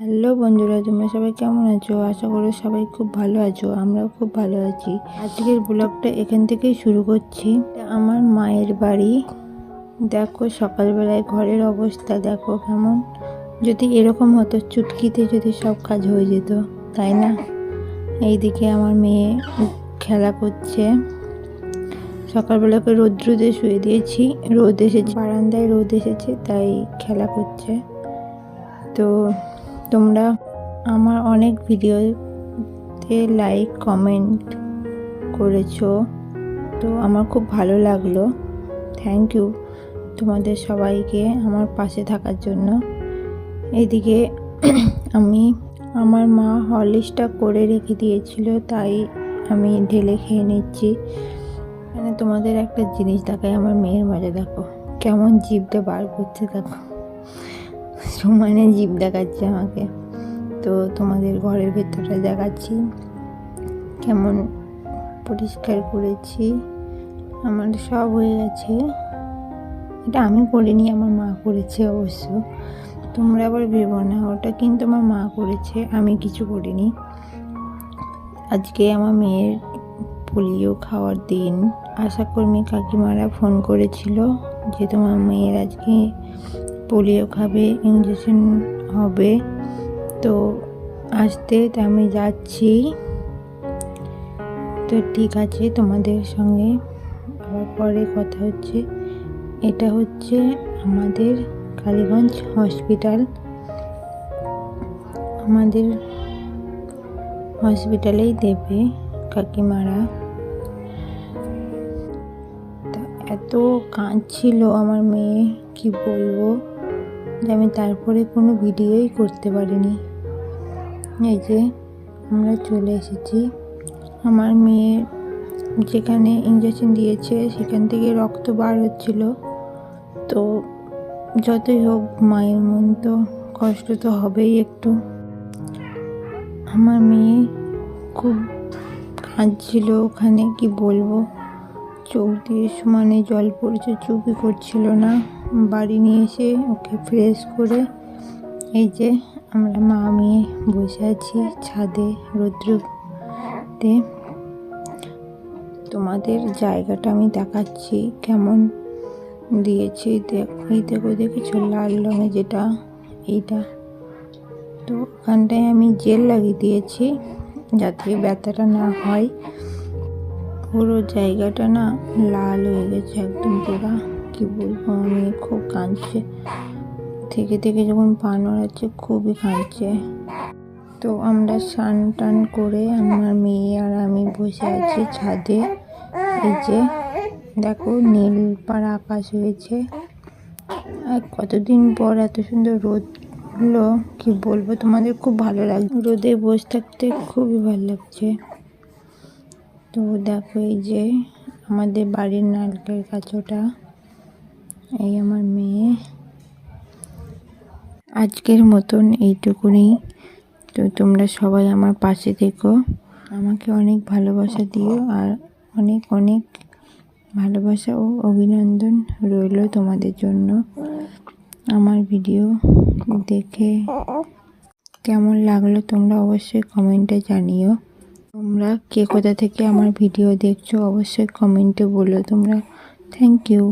Hello বন্ধুরা, তোমরা সবাই কেমন আছো? আশা করি সবাই খুব ভালো আছো, আমরাও খুব ভালো আছি। আজকের ব্লগটা এখান থেকেই শুরু করছি। আমার মায়ের বাড়ি। দেখো, সকালবেলায় ঘরের অবস্থা, দেখো কেমন। যদি এরকম হতো, চুটকিতে যদি সব কাজ হয়ে যেত, তাই না? এইদিকে আমার মেয়ে খেলা করছে। সকালবেলাকে রোদ্রুদে শুয়ে দিয়েছি, রোদ এসেছে। বারান্দায় রোদ এসেছে, তাই খেলা করছে। তো তোমরা আমার অনেক ভিডিওতে লাইক কমেন্ট করেছ। তো আমার খুব ভালো লাগল। থ্যাংক ইউ তোমাদের সবাইকে আমার পাশে থাকার জন্য। এদিকে আমি আমার মা হরলিক্সটা করে রেখে দিয়েছিল, তাই আমি ঢেলে খেয়ে নিচ্ছি। এখানে তোমাদের একটা জিনিস দেখায় আমার মেয়ের মজা, দেখো। কেমন জিভটা বার করছে, দেখো। সমানে জিভ দেখাচ্ছে আমাকে। তো তোমাদের ঘরের ভেতরটা দেখাচ্ছি। কেমন পরিষ্কার করেছি। আমার সব হয়ে গেছে। এটা আমি করিনি, আমার মা করেছে অবশ্য। তোমরা আবার ভেবো না, ওটা কিন্তু আমার মা করেছে, আমি কিছু করিনি। আজকে আমার মেয়ের পোলিও খাওয়ার দিন। আশাকর্মী কাকিমারা ফোন করেছিল যে তোমার মেয়ের আজকে পোলিও খাবে ইঞ্জেকশন হবে। তো আসতে তো আমি যাচ্ছি। তো ঠিক আছে, তোমাদের সঙ্গে আবার পরে কথা হচ্ছে। এটা হচ্ছে আমাদের কালীগঞ্জ হসপিটাল। আমাদের হসপিটালেই দেবে কাকিমারা। তা এত কাঁদছিল আমার মেয়ে, কি বলব? আমি তারপরে কোনো ভিডিওই করতে পারিনি। এই যে, আমরা চলে এসেছি। আমার মেয়ে যেখানে ইঞ্জেকশন দিয়েছে, সেখান থেকে রক্ত বার হচ্ছিল। তো যতই হোক, মায়ের মন তো কষ্ট তো হবেই একটু। আমার মেয়ে খুব কাঁদছিল, ওখানে কি বলব? চোখ দিয়ে সমানে জল পড়ছে, চুপই করছিল না। বাড়ি নিয়ে এসে ওকে ফ্রেশ করে এই যে আমরা মা মেয়ে বসে আছি ছাদে, রৌদ্রতে। তোমাদের জায়গাটা আমি দেখাচ্ছি কেমন দিয়েছি। এই দেখো, দেখেছ লাল রঙের যেটা, এইটা। তো ওখানটায় আমি জেল লাগিয়ে দিয়েছি যাতে ব্যথাটা না হয়। পুরো জায়গাটা না লাল হয়ে গেছে একদম পুরা। কি বলব, আমি খুব কাঁদছে। থেকে থেকে যখন পা নড়াচ্ছে খুবই কাঁদছে। তো আমরা স্নান টান করে আমার মেয়ে আর আমি বসে আছি ছাদে। এই যে, দেখো নীল পাড়া আকাশ হয়েছে। আর কতদিন পর এত সুন্দর রোদ হলো, কি বলব, তোমাদের খুব ভালো লাগছে। রোদে বসে থাকতে খুবই ভালো লাগছে। তো দেখো এই যে, আমাদের বাড়ির নারকেল গাছটা। এই আমার মেয়ে। আজকের মতন এইটুকুনি। তো তোমরা সবাই আমার পাশে থেকো। আমাকে অনেক ভালোবাসা দিও আর অনেক অনেক ভালোবাসা ও অভিনন্দন রইল তোমাদের জন্য আমার ভিডিও দেখে। কেমন লাগল তোমরা অবশ্যই কমেন্টে জানিও। তোমরা কে কোথা থেকে আমার ভিডিও দেখছ অবশ্যই কমেন্টে বলো। তোমরা থ্যাংক ইউ।